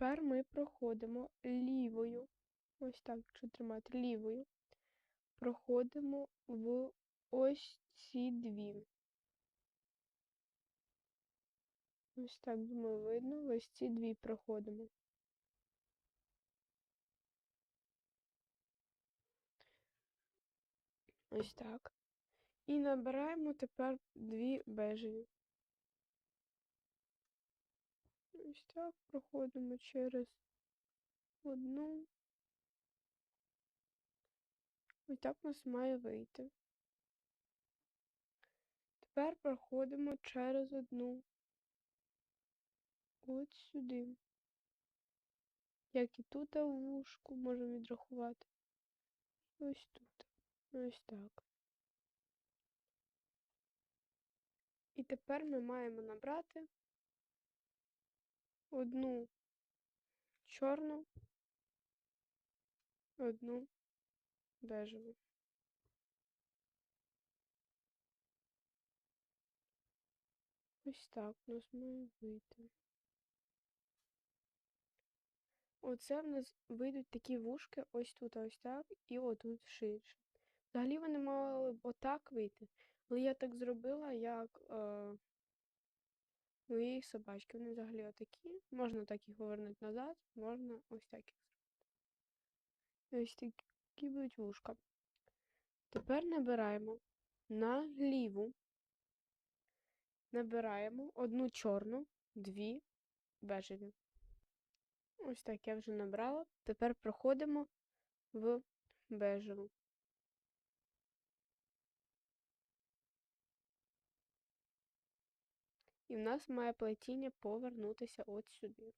тепер ми проходимо лівою. Ось так, якщо тримати лівою. Проходимо в ось ці дві. Ось так, думаю, видно. В ось ці дві проходимо. Ось так. І набираємо тепер дві бежеві. Ось так проходимо через одну. Ось так у нас має вийти. Тепер проходимо через одну. От сюди. Як і тут а вушку можемо відрахувати. Ось тут. Ось так. І тепер ми маємо набрати одну чорну, одну бежеву. Ось так у нас має вийти. Оце в нас вийдуть такі вушки ось тут, ось так, і отут ширше. Взагалі вони мали б отак вийти. Але я так зробила, як е, моєї собачки. Вони взагалі отакі. Можна так їх повернути назад, можна ось так їх зробити. Ось такі будуть вушка. Тепер набираємо на ліву. Набираємо одну чорну, дві бежеві. Ось так я вже набрала. Тепер проходимо в бежеву. І в нас має плетіння повернутися от сюди.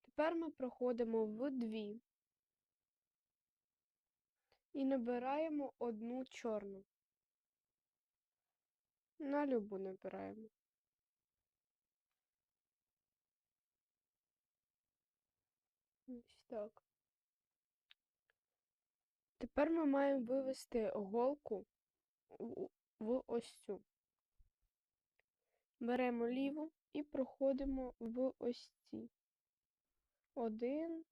Тепер ми проходимо в дві і набираємо одну чорну. На любу набираємо. Ось так. Тепер ми маємо вивести голку в ось цю. Беремо ліву і проходимо в ось ці. Один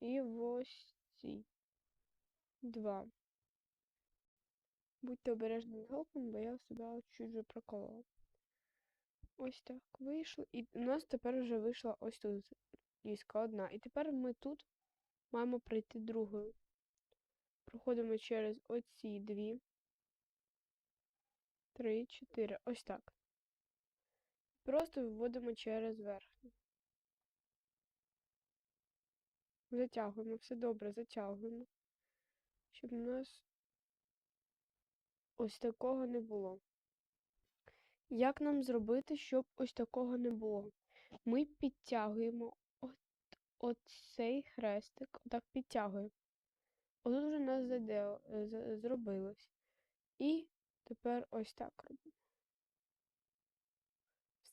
і в ось ці. Два. Будьте обережні з голками, бо я себе чуть вже проколола. Ось так вийшло. І у нас тепер вже вийшла ось тут ліска одна. І тепер ми тут маємо пройти другою. Проходимо через оці дві. Три, чотири. Ось так. Просто виводимо через верхню. Затягуємо, все добре, затягуємо. Щоб у нас ось такого не було. Як нам зробити, щоб ось такого не було? Ми підтягуємо от, от цей хрестик, отак підтягуємо. Отут вже у нас заде, зробилось. І тепер ось так робимо.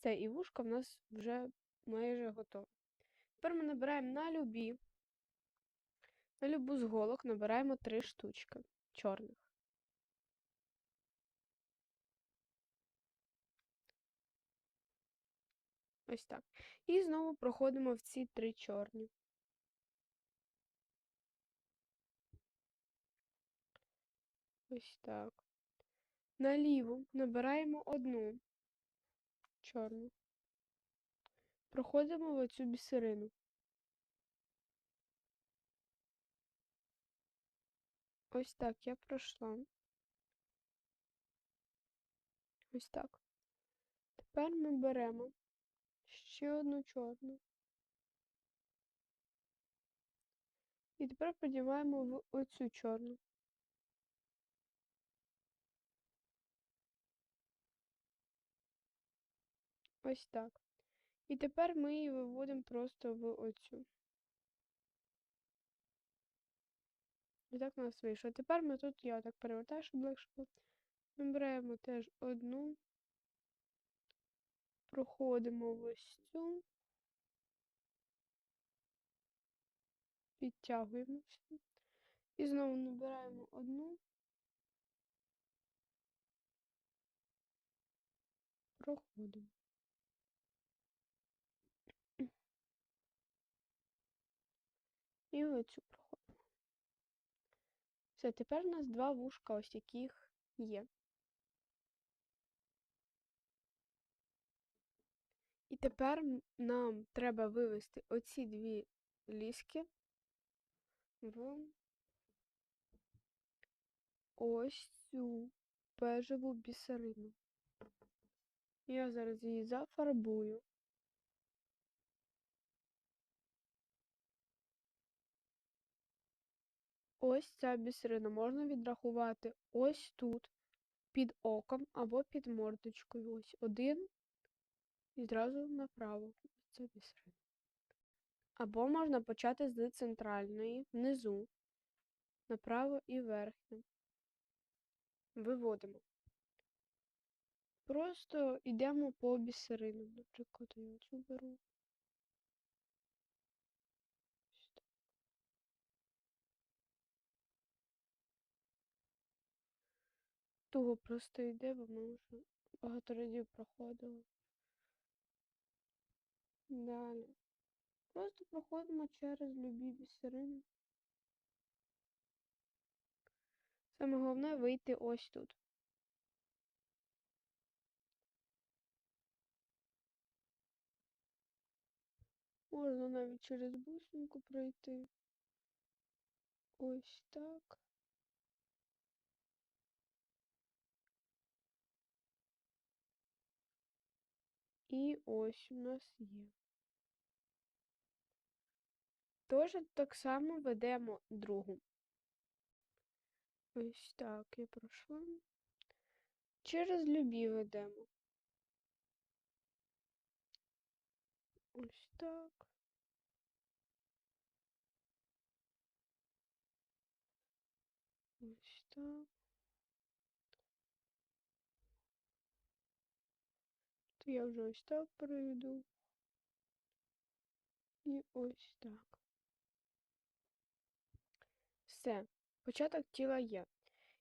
Все, і вушка в нас вже майже готова. Тепер ми набираємо на любі, на любу з голок набираємо три штучки чорних. Ось так. І знову проходимо в ці три чорні. Ось так. На ліву набираємо одну чорну. Проходимо в оцю бісерину. Ось так я пройшла. Ось так. Тепер ми беремо ще одну чорну. І тепер подіваємо в оцю чорну. Ось так. І тепер ми її виводимо просто в оцю. І так у нас вийшло. Тепер ми тут, я так перевертаю, щоб легше було. Ми беремо теж одну, проходимо ось цю, підтягуємося. І знову набираємо одну, проходимо. І оцю проходимо. Все, тепер у нас два вушка, ось яких є. І тепер нам треба вивести оці дві ліски в ось цю бежеву бісерину. Я зараз її зафарбую. Ось ця бісерина можна відрахувати ось тут, під оком або під мордочкою. Ось один і зразу направо. Це бісерина. Або можна почати з центральної, внизу, направо і верхню. Виводимо. Просто йдемо по бісеринам. Наприклад, я цю беру. Туго просто йде, бо ми вже багато разів проходили. Далі. Просто проходимо через любі бісерини. Саме головне вийти ось тут. Можна навіть через бусинку пройти. Ось так. І ось у нас є. Тож так само ведемо другу. Ось так я пройшла. Через любі ведемо. Ось так. Ось так. Я вже ось так пройду. І ось так. Все. Початок тіла є.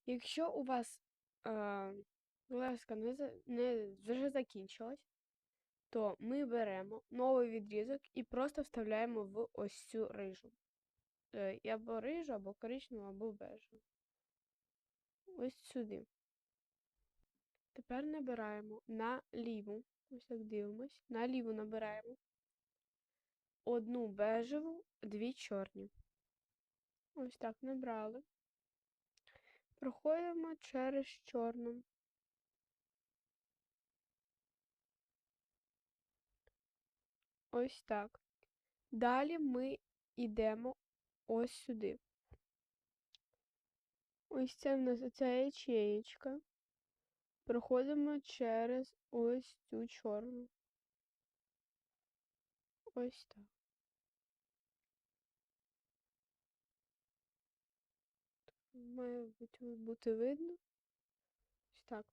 Якщо у вас е, леска не, не вже закінчилась, то ми беремо новий відрізок і просто вставляємо в ось цю рижу. Е, або рижу, або коричневу, або бежеву. Ось сюди. Тепер набираємо на ліву. Ось так дивимось. На ліву набираємо одну бежеву, дві чорні. Ось так набрали. Проходимо через чорну. Ось так. Далі ми йдемо ось сюди. Ось це в нас оця ячеєчка. Проходимо через ось цю чорну. Ось так. Має бути, видно. Ось так.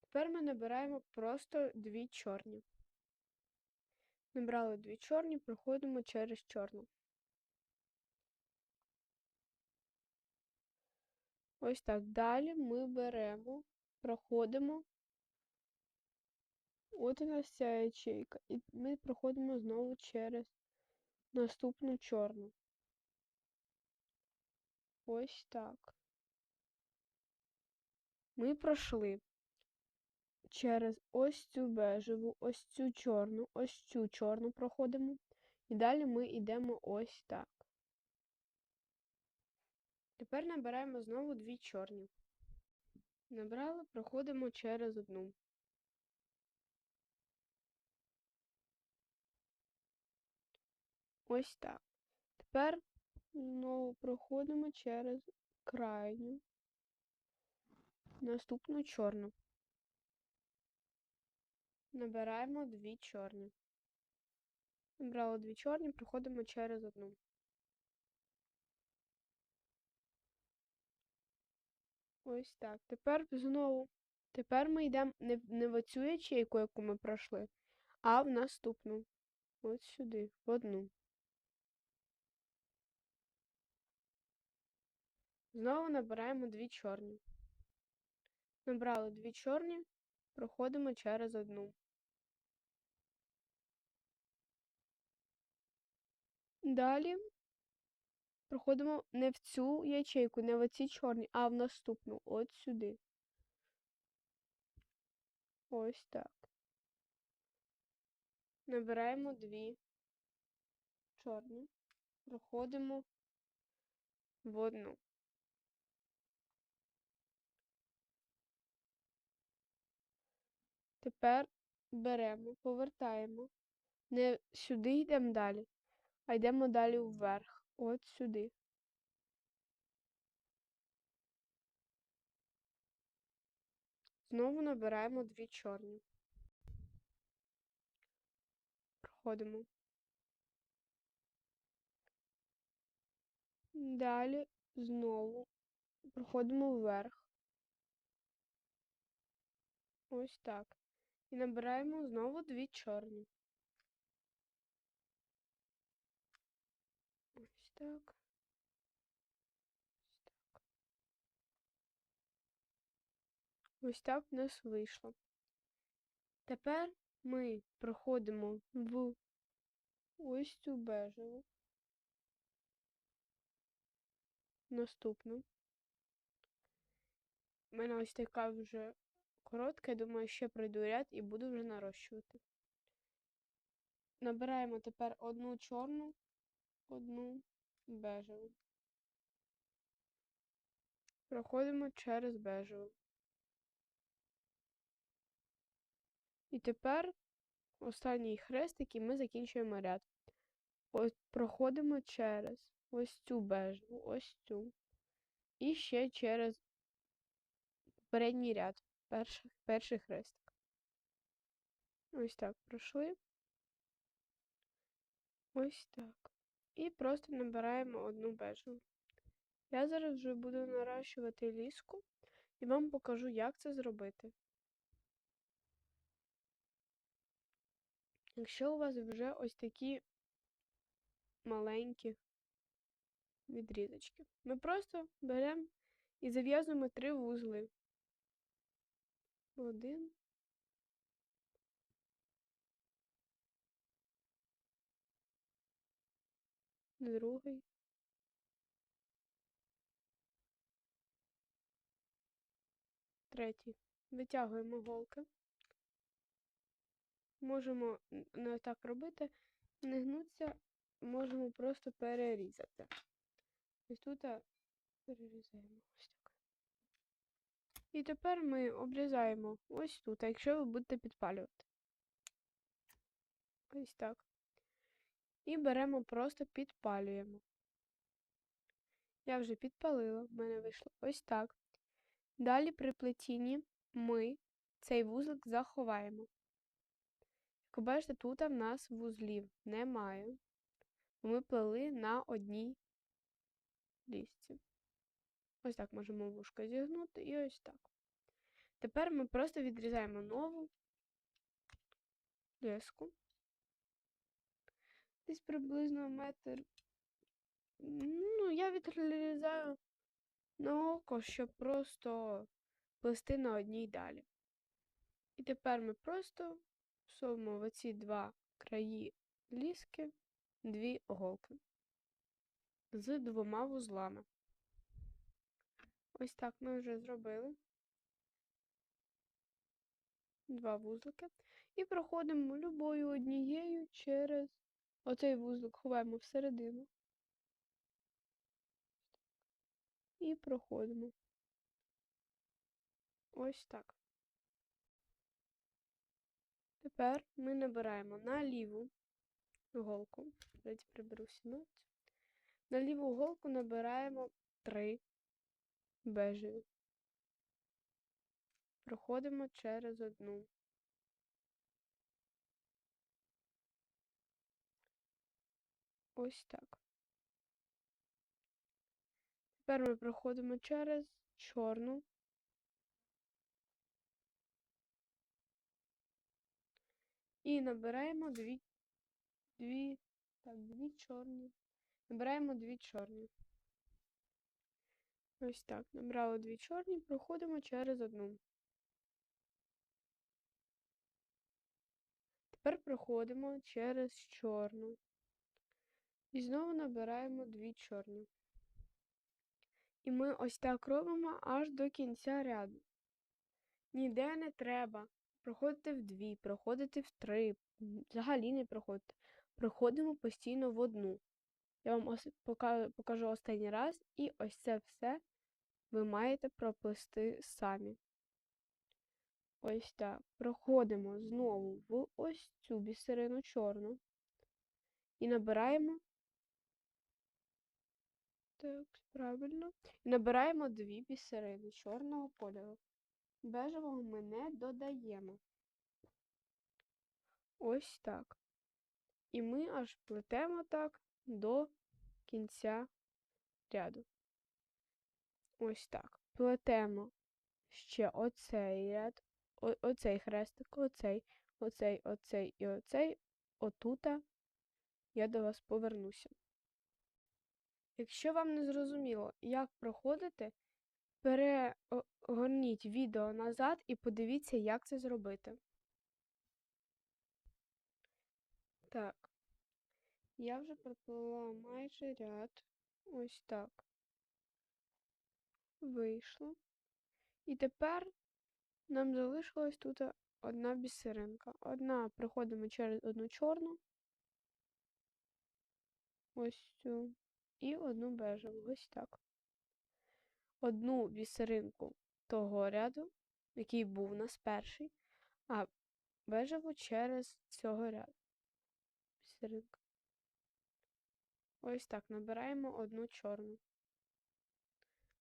Тепер ми набираємо просто дві чорні. Набрали дві чорні, проходимо через чорну. Ось так. Далі ми беремо, проходимо. От у нас ця ячейка. І ми проходимо знову через наступну чорну. Ось так. Ми пройшли через ось цю бежеву, ось цю чорну, ось цю чорну проходимо. І далі ми йдемо ось так. Тепер набираємо знову дві чорні. Набрали, проходимо через одну. Ось так. Тепер знову проходимо через крайню, наступну чорну. Набираємо дві чорні. Набрали дві чорні, проходимо через одну. Ось так. Тепер знову. Тепер ми йдемо не, не в оцю ячейку, яку ми пройшли, а в наступну. От сюди, в одну. Знову набираємо дві чорні. Набрали дві чорні, проходимо через одну. Далі проходимо не в цю ячейку, не в оці чорні, а в наступну. От сюди. Ось так. Набираємо дві чорні. Проходимо в одну. Тепер беремо, повертаємо. Не сюди йдемо далі, а йдемо далі вверх. От сюди. Знову набираємо дві чорні. Проходимо. Далі знову проходимо вверх. Ось так. І набираємо знову дві чорні. Ось так. Ось так. В нас вийшло. Тепер ми проходимо в ось цю бежеву. Наступну. У мене ось така вже коротка, я думаю, ще пройду ряд і буду вже нарощувати. Набираємо тепер одну чорну, одну бежеву. Проходимо через бежеву. І тепер останній хрестик і ми закінчуємо ряд. Ось проходимо через ось цю бежеву, ось цю. І ще через передній ряд, перший, перший хрестик. Ось так пройшли. Ось так. І просто набираємо одну бежеву. Я зараз вже буду наращувати ліску і вам покажу, як це зробити. Якщо у вас вже ось такі маленькі відрізочки, ми просто беремо і зав'язуємо три вузли. Один. Другий. Третій. Витягуємо голки. Можемо не так робити, не гнуться, можемо просто перерізати. Ось тут перерізаємо ось так. І тепер ми обрізаємо ось тут, якщо ви будете підпалювати. Ось так. І беремо, просто підпалюємо. Я вже підпалила, в мене вийшло ось так. Далі при плетінні ми цей вузлик заховаємо. Як бачите, тут в нас вузлів немає. Ми плели на одній лісці. Ось так можемо вушко зігнути і ось так. Тепер ми просто відрізаємо нову леску. Десь приблизно метр. Ну, я відрізаю на око, щоб просто плести на одній далі. І тепер ми просто всовуємо в оці два краї ліски дві голки з двома вузлами. Ось так ми вже зробили два вузлики. І проходимо любою однією через оцей вузлик ховаємо всередину. І проходимо. Ось так. Тепер ми набираємо на ліву голку. Давайте приберу сіночку. На ліву голку набираємо три бежеві. Проходимо через одну. Ось так. Тепер ми проходимо через чорну. І набираємо дві, дві, так, дві чорні. Набираємо дві чорні. Ось так. Набрали дві чорні, проходимо через одну. Тепер проходимо через чорну. І знову набираємо дві чорні. І ми ось так робимо аж до кінця ряду. Ніде не треба проходити в дві, проходити в три, взагалі не проходити. Проходимо постійно в одну. Я вам покажу останній раз, і ось це все ви маєте проплести самі. Ось так. Проходимо знову в ось цю бісерину чорну. І набираємо. Так, правильно. І набираємо дві бісерини чорного кольору. Бежевого ми не додаємо. Ось так. І ми аж плетемо так до кінця ряду. Ось так. Плетемо ще оцей ряд, о- оцей хрестик, оцей, оцей, оцей і оцей. Отута я до вас повернуся. Якщо вам не зрозуміло, як проходити, перегорніть відео назад і подивіться, як це зробити. Так, я вже проплила майже ряд. Ось так. Вийшло. І тепер нам залишилась тут одна бісеринка. Одна проходимо через одну чорну. Ось цю. І одну бежеву. Ось так. Одну бісеринку того ряду, який був у нас перший, а бежеву через цього ряду. Бісеринка. Ось так. Набираємо одну чорну.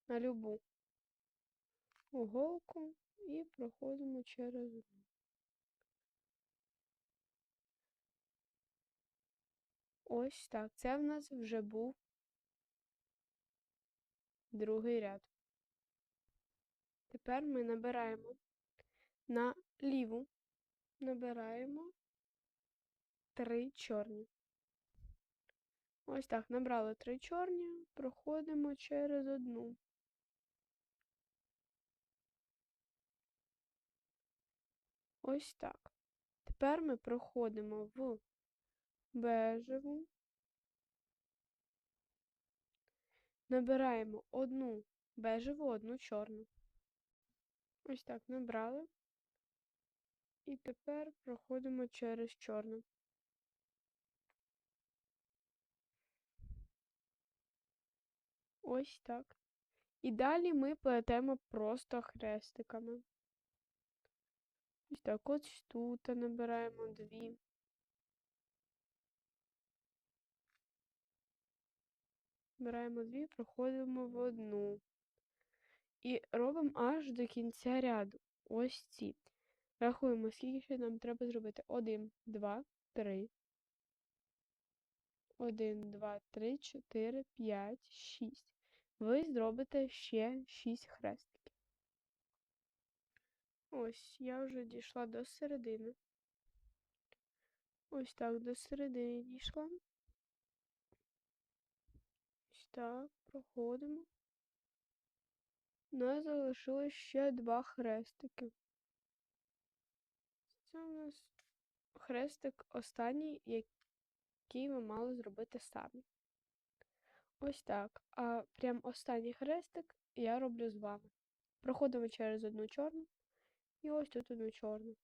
На любу уголку і проходимо через одну. Ось так. Це в нас вже був другий ряд. Тепер ми набираємо на ліву, набираємо три чорні. Ось так, набрали три чорні, проходимо через одну. Ось так. Тепер ми проходимо в бежеву, набираємо одну бежеву, одну чорну. Ось так набрали. І тепер проходимо через чорну. Ось так. І далі ми плетемо просто хрестиками. Ось так, ось тут набираємо дві. Набираємо дві, проходимо в одну. І робимо аж до кінця ряду. Ось ці. Рахуємо, скільки ще нам треба зробити. Один, два, три. Один, два, три, чотири, п'ять, шість. Ви зробите ще шість хрестиків. Ось, я вже дійшла до середини. Ось так, до середини дійшла. Так, проходимо. У нас залишилось ще два хрестики. Це у нас хрестик останній, який ми мали зробити самі. Ось так. А прям останній хрестик я роблю з вами. Проходимо через одну чорну і ось тут одну чорну.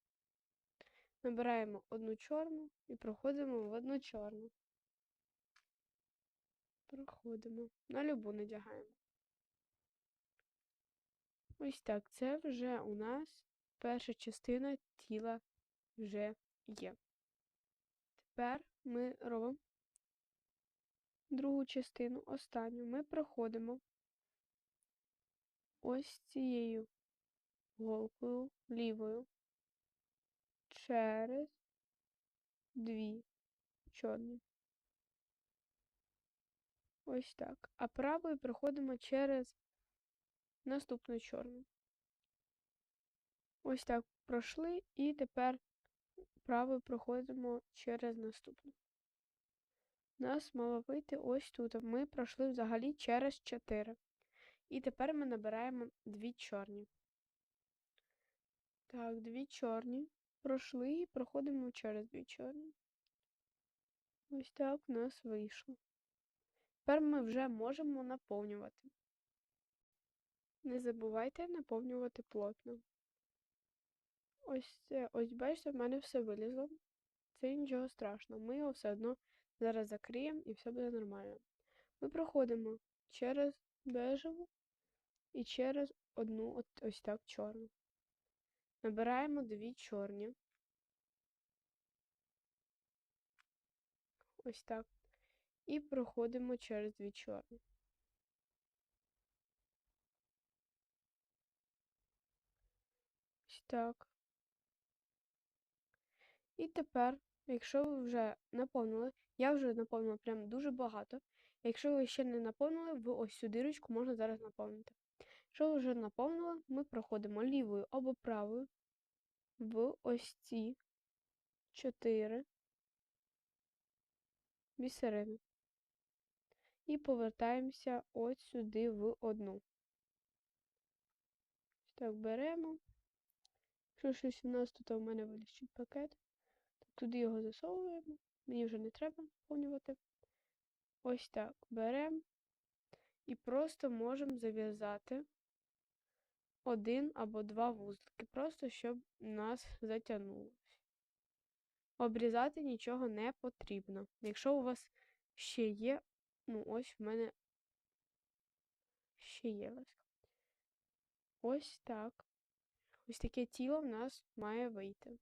Набираємо одну чорну і проходимо в одну чорну. Проходимо. На любу надягаємо. Ось так. Це вже у нас перша частина тіла вже є. Тепер ми робимо другу частину, останню. Ми проходимо ось цією голкою лівою через дві чорні. Ось так. А правою проходимо через наступну чорну. Ось так пройшли, і тепер правою проходимо через наступну. Нас мало вийти ось тут. Ми пройшли взагалі через 4. І тепер ми набираємо дві чорні. Так, дві чорні. Пройшли і проходимо через дві чорні. Ось так у нас вийшло. Тепер ми вже можемо наповнювати. Не забувайте наповнювати плотно. Ось ось бачите, в мене все вилізло. Це нічого страшного. Ми його все одно зараз закриємо і все буде нормально. Ми проходимо через бежеву і через одну от, ось так чорну. Набираємо дві чорні. Ось так. І проходимо через дві чорні. Ось так. І тепер, якщо ви вже наповнили, я вже наповнила прям дуже багато. Якщо ви ще не наповнили, ви ось цю дирочку можна зараз наповнити. Якщо ви вже наповнили, ми проходимо лівою або правою в ось ці чотири бісерини. І повертаємося ось сюди в одну. Так, беремо. Якщо щось у нас тут у мене вилізчить пакет, то туди його засовуємо. Мені вже не треба наповнювати. Ось так. Беремо і просто можемо зав'язати один або два вузлики, просто щоб нас затягнулося. Обрізати нічого не потрібно. Якщо у вас ще є, ну ось в мене ще є ласка. Ось так. Ось таке тіло в нас має вийти.